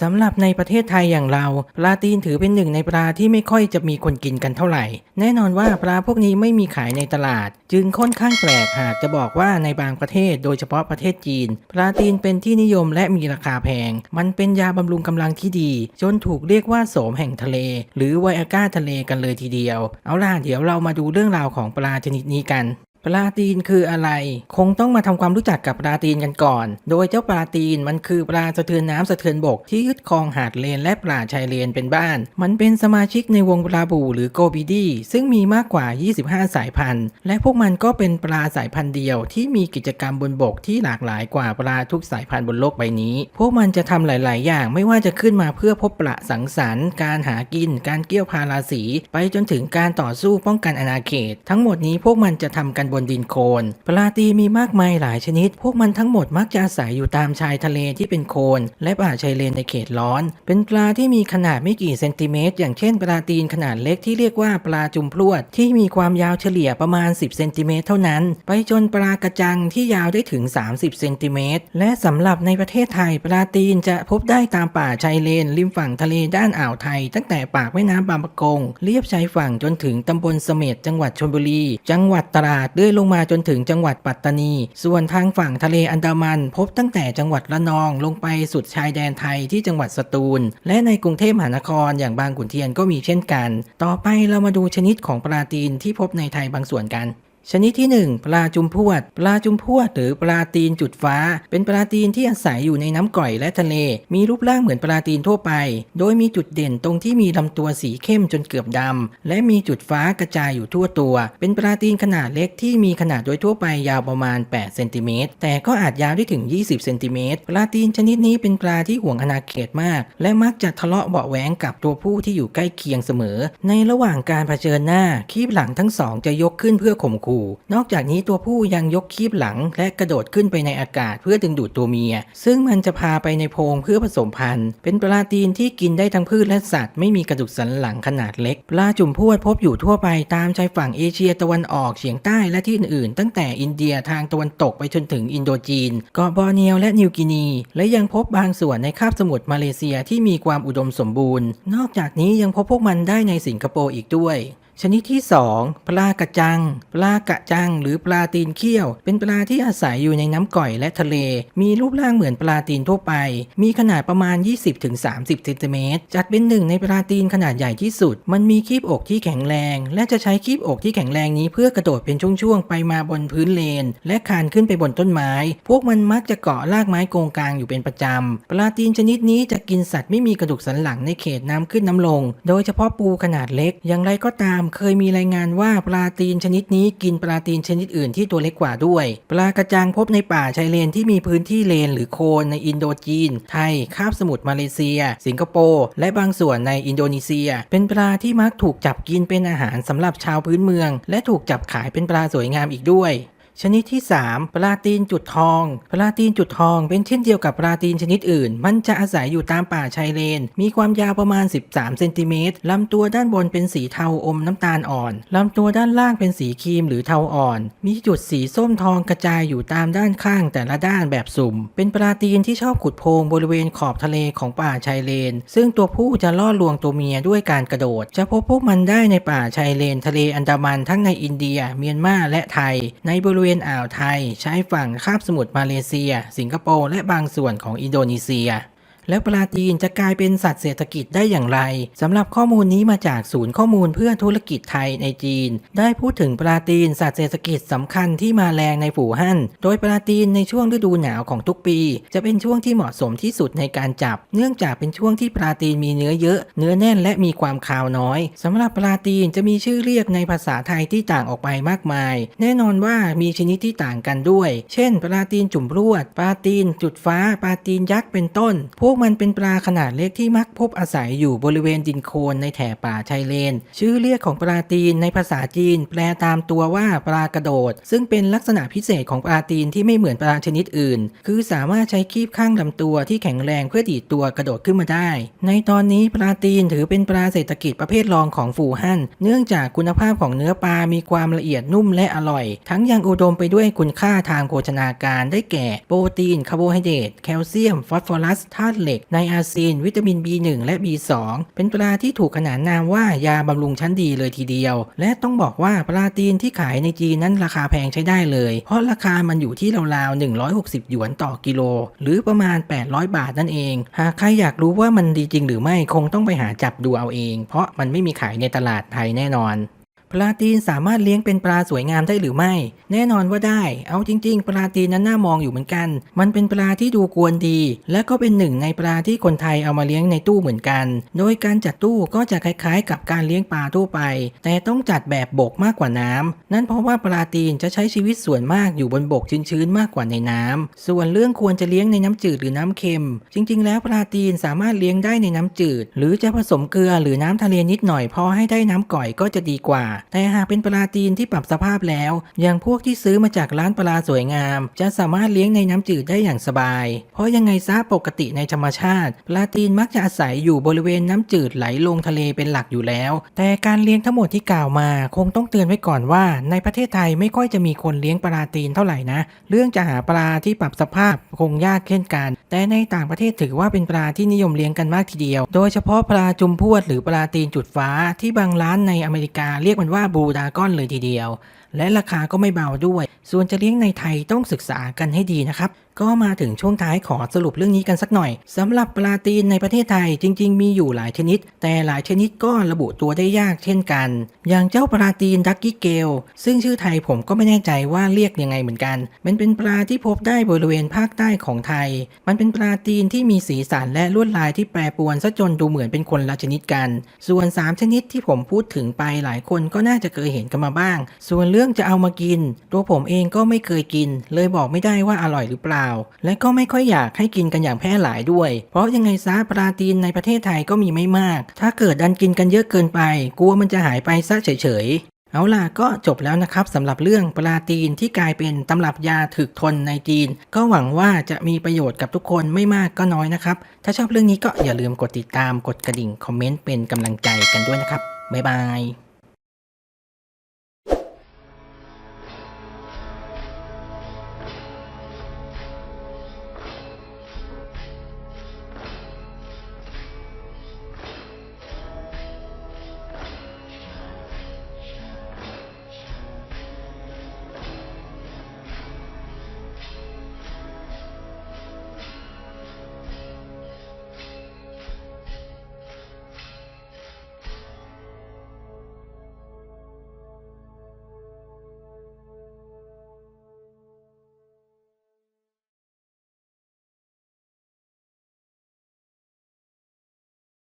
สำหรับในประเทศไทยอย่างเราปลาตีนถือเป็นหนึ่งในปลาที่ไม่ค่อยจะมีคนกินกันเท่าไหร่ แน่นอนว่าปลาพวกนี้ไม่มีขายในตลาด จึงค่อนข้างแปลกหากจะบอกว่าในบางประเทศโดยเฉพาะประเทศจีน ปลาตีนเป็นที่นิยมและมีราคาแพง มันเป็นยาบำรุงกำลังที่ดี จนถูกเรียกว่าโสมแห่งทะเล หรือไวอาก้าทะเลกันเลยทีเดียว เอาล่ะเดี๋ยวเรามาดูเรื่องราวของปลาชนิดนี้กัน ปลาตีนคืออะไร คงต้องมาทำความรู้จักกับปลาตีนกันก่อน โดยเจ้าปลาตีนมันคือปลาสะเทือนน้ำสะเทือนบกที่ยึดครองหาดเลนและปลาชายเลนเป็นบ้าน มันเป็นสมาชิกในวงปลาบูหรือโกบิดีซึ่งมีมากกว่า 25 สายพันธุ์ และพวกมันก็เป็นปลาสายพันธุ์เดียวที่มีกิจกรรมบนบกที่หลากหลายกว่าปลาทุกสายพันธุ์บนโลกใบนี้ พวกมันจะทำหลาย ๆ อย่างไม่ว่าจะขึ้นมาเพื่อพบปลาสังสรรค์ การหากิน การเกี่ยวพาราสี ไปจนถึงการต่อสู้ป้องกันอาณาเขต ทั้งหมดนี้พวกมันจะทำกันบนดินโคลนปลาตีมีมากมายหลายชนิด พวกมันทั้งหมดมักจะอาศัยอยู่ตามชายทะเลที่เป็นโคลนและป่าชายเลนในเขตร้อน เป็นปลาที่มีขนาดไม่กี่เซนติเมตร อย่างเช่นปลาตีนขนาดเล็กที่เรียกว่าปลาจุมพลวดที่มีความยาวเฉลี่ยประมาณ 10 เซนติเมตรเท่านั้น ไปจนปลากระจังที่ยาวได้ถึง 30 เซนติเมตร และสำหรับในประเทศไทยปลาตีนจะพบได้ตามป่าชายเลน ริมฝั่งทะเลด้านอ่าวไทย ตั้งแต่ปากแม่น้ำบางปะกงเลียบชายฝั่งจนถึงตำบลเสม็ดจังหวัดชลบุรี จังหวัดตราดลื่อยลงมาจนถึงจังหวัดปัตตานี ส่วนทางฝั่งทะเลอันดามัน พบตั้งแต่จังหวัดระนองลงไปสุดชายแดนไทยที่จังหวัดสตูล และในกรุงเทพมหานครอย่างบางขุนเทียนก็มีเช่นกัน ต่อไปเรามาดูชนิดของปลาตีนที่พบในไทยบางส่วนกัน ชนิดที่ 1 ปลาจุมพวด ปลาจุมพวดหรือปลาตีนจุดฟ้า เป็นปลาตีนที่อาศัยอยู่ในน้ำกร่อยและทะเล มีรูปร่างเหมือนปลาตีนทั่วไป โดยมีจุดเด่นตรงที่มีลำตัวสีเข้มจนเกือบดำ และมีจุดฟ้ากระจายอยู่ทั่วตัว เป็นปลาตีนขนาดเล็กที่มีขนาดโดยทั่วไปยาวประมาณ8เซนติเมตรแต่ก็อาจยาวได้ถึง 20เซนติเมตรปลาตีนชนิดนี้เป็นปลาที่ห่วงอาณาเขตมาก และมักจะทะเลาะเบาแหวงกับตัวผู้ที่อยู่ใกล้เคียงเสมอ ในระหว่างการเผชิญหน้าคีบหลังทั้งสองจะยกขึ้นเพื่อข่มขู่นอกจากนี้ตัวผู้ยังยกคีบหลัง และกระโดดขึ้นไปในอากาศเพื่อดึงดูดตัวเมีย ซึ่งมันจะพาไปในโพรงเพื่อผสมพันธุ์ เป็นปลาตีนที่กินได้ทั้งพืชและสัตว์ไม่มีกระดูกสันหลังขนาดเล็ก ปลาจุ่มพวดพบอยู่ทั่วไปตามชายฝั่งเอเชียตะวันออกเฉียงใต้และที่อื่นๆ ตั้งแต่อินเดียทางตะวันตกไปจนถึงอินโดจีนเกาะบอร์เนียวและนิวกินี และยังพบบางส่วนในคาบสมุทรมาเลเซียที่มีความอุดมสมบูรณ์ นอกจากนี้ยังพบพวกมันได้ในสิงคโปร์อีกด้วย ชนิดที่ 2 ปลากระจัง ปลากระจัง หรือปลาตีนเขี้ยว เป็นปลาที่อาศัยอยู่ในน้ำก่อยและทะเล มีรูปร่างเหมือนปลาตีนทั่วไป มีขนาดประมาณ 20-30เซนติเมตรจัดเป็นหนึ่งในปลาตีนขนาดใหญ่ที่สุด มันมีคีบอกที่แข็งแรง และจะใช้คีบอกที่แข็งแรงนี้เพื่อกระโดดเป็นช่วงๆ ไปมาบนพื้นเลน และคานขึ้นไปบนต้นไม้ พวกมันมักจะเกาะรากไม้โกงกลางอยู่เป็นประจำ ปลาตีนชนิดนี้จะกินสัตว์ไม่มีกระดูกสันหลังในเขตน้ำขึ้นน้ำลง โดยเฉพาะปูขนาดเล็ก อย่างไรก็ตามเคยมีรายงานว่าปลาตีนชนิดนี้กินปลาตีนชนิดอื่นที่ตัวเล็กกว่าด้วย ปลากระจังพบในป่าชายเลนที่มีพื้นที่เลนหรือโคลนในอินโดจีน ไทย คาบสมุทรมาเลเซีย สิงคโปร์และบางส่วนในอินโดนีเซีย เป็นปลาที่มักถูกจับกินเป็นอาหารสำหรับชาวพื้นเมือง และถูกจับขายเป็นปลาสวยงามอีกด้วย ชนิดที่ 3 ปลาตีนจุดทอง ปลาตีนจุดทอง เป็นเช่นเดียวกับปลาตีนชนิดอื่น มันจะอาศัยอยู่ตามป่าชายเลน มีความยาวประมาณ 13เซนติเมตรลำตัวด้านบนเป็นสีเทาอมน้ำตาลอ่อนลำตัวด้านล่างเป็นสีครีมหรือเทาอ่อน มีจุดสีส้มทองกระจายอยู่ตามด้านข้างแต่ละด้านแบบสุ่ม เป็นปลาตีนที่ชอบขุดโพรงบริเวณขอบทะเลของป่าชายเลน ซึ่งตัวผู้จะล่อลวงตัวเมียด้วยการกระโดด จะพบพวกมันได้ในป่าชายเลนทะเลอันดามันทั้งในอินเดีย เมียนมาและไทย ในบริริเวณอ่าวไทยใช้ฝั่งคาบสมุทรมาเลเซีย สิงคโปร์และบางส่วนของอินโดนีเซีย แล้วปลาตีนจะกลายเป็นสัตว์เศรษฐกิจได้อย่างไรสำหรับข้อมูลนี้มาจากศูนย์ข้อมูลเพื่อธุรกิจไทยในจีน ได้พูดถึงปลาตีนสัตว์เศรษฐกิจสำคัญที่มาแรงในฝูฮั่น โดยปลาตีนในช่วงฤดูหนาวของทุกปี จะเป็นช่วงที่เหมาะสมที่สุดในการจับ เนื่องจากเป็นช่วงที่ปลาตีนมีเนื้อเยอะ เนื้อแน่นและมีความคาวน้อยสำหรับปลาตีนจะมีชื่อเรียกในภาษาไทยที่ต่างออกไปมากมาย แน่นอนว่ามีชนิดที่ต่างกันด้วย เช่น ปลาตีนจุ่มรวดปลาตีนจุดฟ้าปลาตีนยักษ์เป็นต้น พวกมันเป็นปลาขนาดเล็กที่มักพบอาศัยอยู่บริเวณดินโคลนในแถบป่าชายเลน ชื่อเรียกของปลาตีนในภาษาจีน แปลตามตัวว่าปลากระโดด ซึ่งเป็นลักษณะพิเศษของปลาตีนที่ไม่เหมือนปลาชนิดอื่น คือสามารถใช้คีบข้างลำตัวที่แข็งแรงเพื่อดีดตัวกระโดดขึ้นมาได้ ในตอนนี้ปลาตีนถือเป็นปลาเศรษฐกิจประเภทรองของฝูฮั่นเนื่องจากคุณภาพของเนื้อปลามีความละเอียดนุ่มและอร่อย ทั้งยังอุดมไปด้วยคุณค่าทางโภชนาการได้แก่ โปรตีนคาร์โบไฮเดรตแคลเซียมฟอสฟอรัสธาตุเหล็กไนอาซิน วิตามิน B1 และ B2 เป็นปลาที่ถูกขนานนามว่ายาบำรุงชั้นดีเลยทีเดียว และต้องบอกว่าปลาตีนที่ขายในจีนนั้นราคาแพงใช้ได้เลย เพราะราคามันอยู่ที่ราวๆ160 หยวนต่อกิโล หรือประมาณ 800 บาทนั่นเอง หากใครอยากรู้ว่ามันดีจริงหรือไม่คงต้องไปหาจับดูเอาเอง เพราะมันไม่มีขายในตลาดไทยแน่นอน ปลาตีนสามารถเลี้ยงเป็นปลาสวยงามได้หรือไม่ แน่นอนว่าได้ เอาจริง ๆ ปลาตีนนั้นน่ามองอยู่เหมือนกัน มันเป็นปลาที่ดูกวนดี และก็เป็นหนึ่งในปลาที่คนไทยเอามาเลี้ยงในตู้เหมือนกัน โดยการจัดตู้ก็จะคล้ายๆ กับการเลี้ยงปลาทั่วไป แต่ต้องจัดแบบบกมากกว่าน้ำนั่นเพราะว่าปลาตีนจะใช้ชีวิตส่วนมากอยู่บนบกชื้นๆมากกว่าในน้ำส่วนเรื่องควรจะเลี้ยงในน้ำจืดหรือน้ำเค็ม จริง ๆ แล้วปลาตีนสามารถเลี้ยงได้ในน้ำจืด หรือจะผสมเกลือหรือน้ำทะเลนิดหน่อยพอให้ได้น้ำก่อยก็จะดีกว่าแต่หากเป็นปลาตีนที่ปรับสภาพแล้ว อย่างพวกที่ซื้อมาจากร้านปลาสวยงาม จะสามารถเลี้ยงในน้ำจืดได้อย่างสบาย เพราะยังไงซะปกติในธรรมชาติ ปลาตีนมักจะอาศัยอยู่บริเวณน้ำจืดไหลลงทะเลเป็นหลักอยู่แล้ว แต่การเลี้ยงทั้งหมดที่กล่าวมา คงต้องเตือนไว้ก่อนว่า ในประเทศไทยไม่ค่อยจะมีคนเลี้ยงปลาตีนเท่าไหร่นะ เรื่องจะหาปลาที่ปรับสภาพคงยากเช่นกัน แต่ในต่างประเทศถือว่าเป็นปลาที่นิยมเลี้ยงกันมากทีเดียว โดยเฉพาะปลาจุมพวดหรือปลาตีนจุดฟ้าที่บางร้านในอเมริกาเรียกมันว่าบูดากอนเลยทีเดียว และราคาก็ไม่เบาด้วย ส่วนจะเลี้ยงในไทยต้องศึกษากันให้ดีนะครับ ก็มาถึงช่วงท้ายขอสรุปเรื่องนี้กันสักหน่อยสำหรับปลาตีนในประเทศไทยจริง ๆ มีอยู่หลายชนิด แต่หลายชนิดก็ระบุตัวได้ยากเช่นกัน อย่างเจ้าปลาตีนดักกี้เกลซึ่งชื่อไทยผมก็ไม่แน่ใจว่าเรียกยังไงเหมือนกัน มันเป็นปลาที่พบได้บริเวณภาคใต้ของไทย มันเป็นปลาตีนที่มีสีสันและลวดลายที่แปรปรวนซะจนดูเหมือนเป็นคนละชนิดกัน ส่วน 3 ชนิดที่ผมพูดถึงไปหลายคนก็น่าจะเคยเห็นกันมาบ้าง ส่วนเรื่องื่องจะเอามากิน ตัวผมเองก็ไม่เคยกิน เลยบอกไม่ได้ว่าอร่อยหรือเปล่า และก็ไม่ค่อยอยากให้กินกันอย่างแพร่หลายด้วย เพราะยังไงซะปลาตีนในประเทศไทยก็มีไม่มาก ถ้าเกิดดันกินกันเยอะเกินไป กลัวมันจะหายไปซะเฉยๆเอาล่ะก็จบแล้วนะครับสำหรับเรื่องปลาตีนที่กลายเป็นตำรับยาถึกทนในจีน ก็หวังว่าจะมีประโยชน์กับทุกคนไม่มากก็น้อยนะครับ ถ้าชอบเรื่องนี้ก็อย่าลืมกดติดตามกดกระดิ่ง คอมเมนต์เป็นกำลังใจกันด้วยนะครับ บ๊ายบาย